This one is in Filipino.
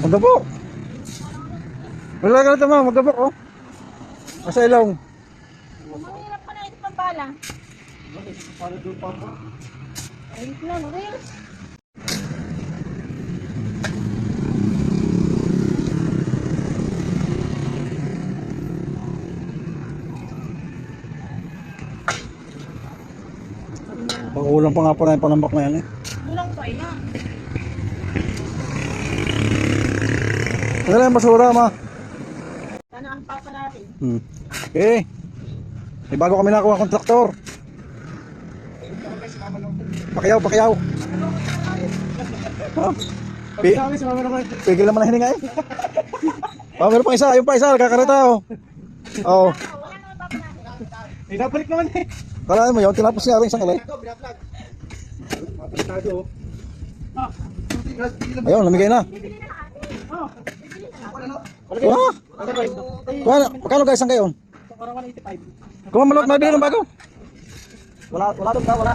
Magabok. Wala ka na tama, magabok oh. Asa ilong. Mahirap ka na ito pambala. Ayun lang, rin. Pag-ulam pa nga po na yung panambak na yan eh. Kulang pa ina. Ano lang yung basura ma? Sana ang papa natin. Hmm. Okay. May bago kami nakuha kontraktor. Pakiyaw, pakiyaw. Ha? Pi Pigil naman ang hininga eh. Oh, meron pa isa, yung pa isa, nagkakarita oh. Oo. Oh. Wala naman natin. Pinabalik naman eh. Kala mo yun, tinapos niya rin isang alay. Ayun, namigay na. Wah! Wala, magkano guys ang? Parang 185. Kung malot mabili ng bago. Wala, wala doon ka, wala.